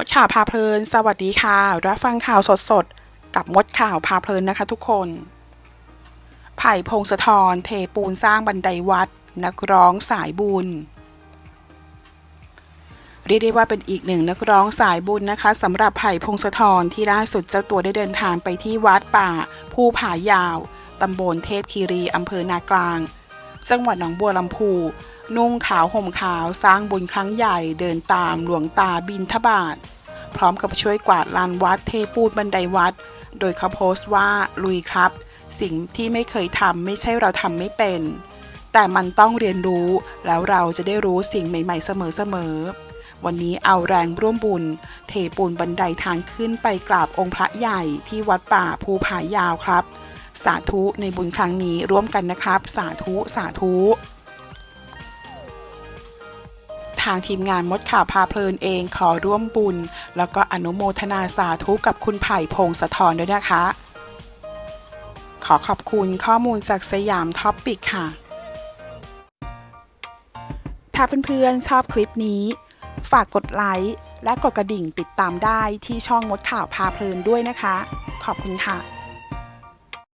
มดข่าวพาเพลิน สวัสดีค่ะ รับฟังข่าวสดๆกับมดข่าวพาเพลินนะคะทุกคน ไผ่พงศธรเทปูนสร้างบันไดวัด นักร้องสายบุญ เรียกได้ว่าเป็นอีกหนึ่งนักร้องสายบุญนะคะสำหรับไผ่พงศธรที่ล่าสุดเจ้าตัวได้เดินทางไปที่วัดป่าภูผายาวตำบลเทพคีรีอำเภอนากลาง จังหวัดหนองบัวลำพู นุ่งขาวห่มขาวสร้างบุญครั้งใหญ่เดินตามหลวงตาบินทบาท พร้อมกับช่วยกวาดลานวัดเทปูนบันไดวัด โดยเขาโพสต์ว่าลุยครับ สิ่งที่ไม่เคยทำไม่ใช่เราทำไม่เป็น แต่มันต้องเรียนรู้แล้วเราจะได้รู้สิ่งใหม่ ๆ เสมอๆวันนี้เอาแรงร่วมบุญ เทปูนบันไดทางขึ้นไปกราบองค์พระใหญ่ที่วัดป่าภูผายาวครับ สาธุในบุญครั้งนี้ร่วมกันนะครับ สาธุ สาธุ ทางทีมงานมดข่าวพาเพลินเองขอร่วมบุญ แล้วก็อนุโมทนาสาธุกับคุณไผ่พงศธรด้วยนะคะ ขอขอบคุณข้อมูลจากสยามท็อปปิกค่ะ ถ้าเพื่อนๆชอบคลิปนี้ ฝากกดไลค์และกดกระดิ่งติดตามได้ที่ช่องมดข่าวพาเพลินด้วยนะคะ ขอบคุณค่ะ